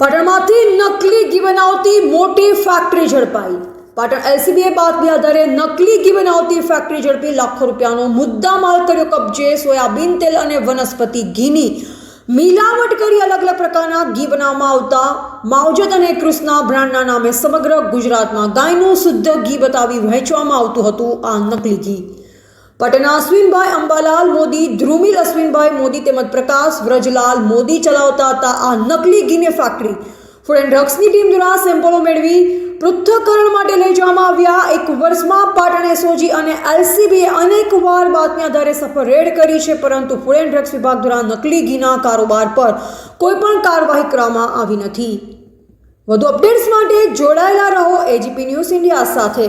પાટણમાંથી નકલી ઘી બનાવતી મોટી ફેક્ટરી ઝડપાઈ. પાટણ એલસીબીએ બાતમી આધારે નકલી ઘી બનાવતી ફેક્ટરી ઝડપી લાખો રૂપિયાનો મુદ્દા માલ કર્યો કબજે. સોયાબીન તેલ અને વનસ્પતિ ઘીની મિલાવટ કરી અલગ અલગ પ્રકારના ઘી બનાવવામાં આવતા. માવજત અને કૃષ્ણા બ્રાન્ડના નામે સમગ્ર ગુજરાતમાં ગાયનું શુદ્ધ ઘી બતાવી વહેંચવામાં આવતું હતું આ નકલી ઘી. પટના અશ્વિનભાઈ અંબાલાલ મોદી, ધ્રુમિલ અશ્વિનભાઈ મોદી તેમજ પ્રકાશ વ્રજલાલ મોદી ચલાવતા હતા આ નકલી ગીને ફેક્ટરી ફૂડ એન્ડ ડ્રગ્સની ટીમ દ્વારા સેમ્પલો મેળવી પૃથ્થકરણ માટે લઈ જવામાં આવ્યા. એક વર્ષમાં પાટણ એસઓજી અને એલસીબીએ અનેકવાર બાતમી આધારે સફળ રેડ કરી છે, પરંતુ ફૂડ એન્ડ ડ્રગ્સ વિભાગ દ્વારા નકલી ઘીના કારોબાર પર કોઈ પણ કાર્યવાહી કરવામાં આવી નથી. વધુ અપડેટ્સ માટે જોડાયેલા રહો એજીપી ન્યૂઝ ઇન્ડિયા સાથે.